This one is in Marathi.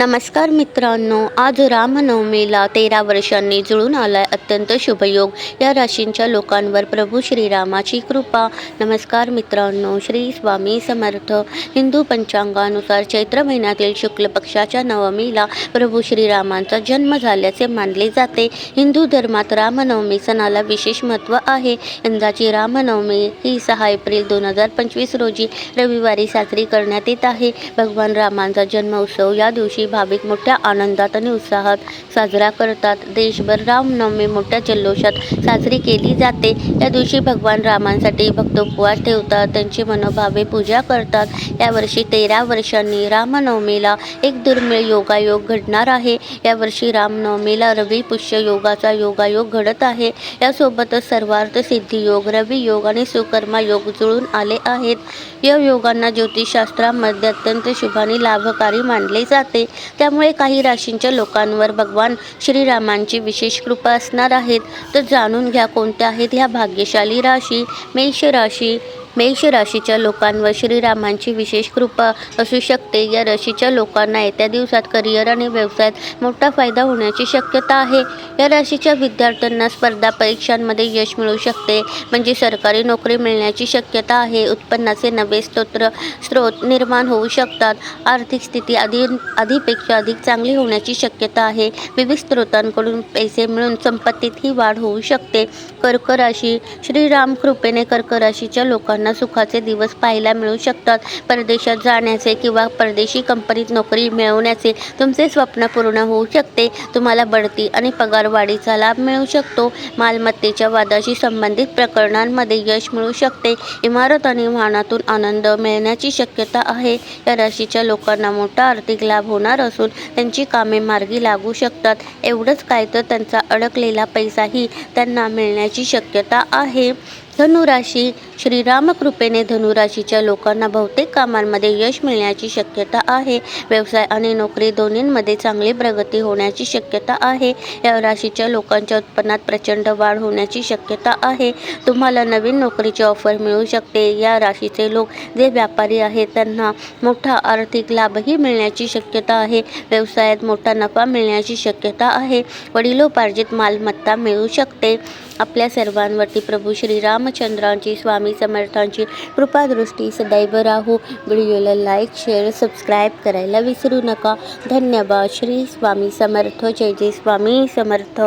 नमस्कार मित्रांनो आज रामनवमीला तेरा वर्षांनी जुळून आलाय अत्यंत शुभयोग. या राशींच्या लोकांवर प्रभू श्रीरामाची कृपा. नमस्कार मित्रांनो श्री स्वामी समर्थ. हिंदू पंचांगानुसार चैत्र महिन्यातील शुक्ल पक्षाच्या नवमीला प्रभू श्रीरामांचा जन्म झाल्याचे मानले जाते. हिंदू धर्मात रामनवमी सणाला विशेष महत्त्व आहे. यंदाची रामनवमी ही सहा एप्रिल दोन हजार पंचवीस रोजी रविवारी साजरी करण्यात येत आहे. भगवान रामांचा जन्म उत्सव या दिवशी भाविक मोठ्या आनंदात आणि उत्साहात साजरा करतात. देशभर रामनवमी मोठ्या जल्लोषात साजरी केली जाते. या दिवशी भगवान रामांसाठी भक्त उपवास ठेवतात. त्यांची मनोभावे पूजा करतात. यावर्षी तेरा वर्षांनी रामनवमीला एक दुर्मिळ योगायोग घडणार आहे. यावर्षी रामनवमीला रवी पुष्य योगाचा योगायोग घडत आहे. यासोबतच सर्वार्थ सिद्धी योग रवी योग आणि सुकर्मा योग जुळून आले आहेत. या योगांना ज्योतिषशास्त्रामध्ये अत्यंत शुभाने लाभकारी मानले जाते. त्यामुळे काही राशींच्या लोकांवर भगवान श्रीरामांची विशेष कृपा असणार आहेत. तर जाणून घ्या कोणत्या आहेत ह्या भाग्यशाली राशी मेष राशी मेष राशीच्या लोकांवर श्रीरामांची विशेष कृपा असू शकते. या राशीच्या लोकांना येत्या दिवसात करिअर आणि व्यवसायात मोठा फायदा होण्याची शक्यता आहे. या राशीच्या विद्यार्थ्यांना स्पर्धा परीक्षांमध्ये यश मिळू शकते. म्हणजे सरकारी नोकरी मिळण्याची शक्यता आहे. उत्पन्नाचे नवे स्तोत्र स्रोत निर्माण होऊ शकतात. आर्थिक स्थिती आधी आधीपेक्षा अधिक चांगली होण्याची शक्यता आहे. विविध स्रोतांकडून पैसे मिळून संपत्तीत ही वाढ होऊ शकते. कर्क राशी श्रीराम कृपेने कर्क राशीच्या लोकांना सुखाचे दिवस पाहायला मिळू शकतात. परदेशात जाण्याचे किंवा परदेशी कंपनीत नोकरी मिळवण्याचे तुमचे स्वप्न पूर्ण होऊ शकते. तुम्हाला बढती आणि पगारवाढीचा लाभ मिळू शकतो. मालमत्तेच्या वादाशी संबंधित प्रकरणांमध्ये यश मिळू शकते. इमारत आणि वाहनातून आनंद मिळण्याची शक्यता आहे. या राशीच्या लोकांना मोठा आर्थिक लाभ होणार असून त्यांची कामे मार्गी लागू शकतात. एवढंच काय तर त्यांचा अडकलेला पैसाही त्यांना मिळण्याची शक्यता आहे. धनुराशी श्रीरामकृपेने धनुराशीच्या लोकांना बहुतेक कामांमध्ये यश मिळण्याची शक्यता आहे. व्यवसाय आणि नोकरी दोन्हींमध्ये चांगली प्रगती होण्याची शक्यता आहे. या राशीच्या लोकांच्या उत्पन्नात प्रचंड वाढ होण्याची शक्यता आहे. तुम्हाला नवीन नोकरीची ऑफर मिळू शकते. या राशीचे लोक जे व्यापारी आहेत त्यांना मोठा आर्थिक लाभही मिळण्याची शक्यता आहे. व्यवसायात मोठा नफा मिळण्याची शक्यता आहे. वडिलोपार्जित मालमत्ता मिळू शकते. आपल्या सर्वांवरती प्रभू श्री रामचंद्रांची स्वामी समर्थांची कृपादृष्टी सदैव राहू. व्हिडिओला लाईक शेअर सबस्क्राईब करायला विसरू नका. धन्यवाद. श्री स्वामी समर्थ. जय जय स्वामी समर्थ.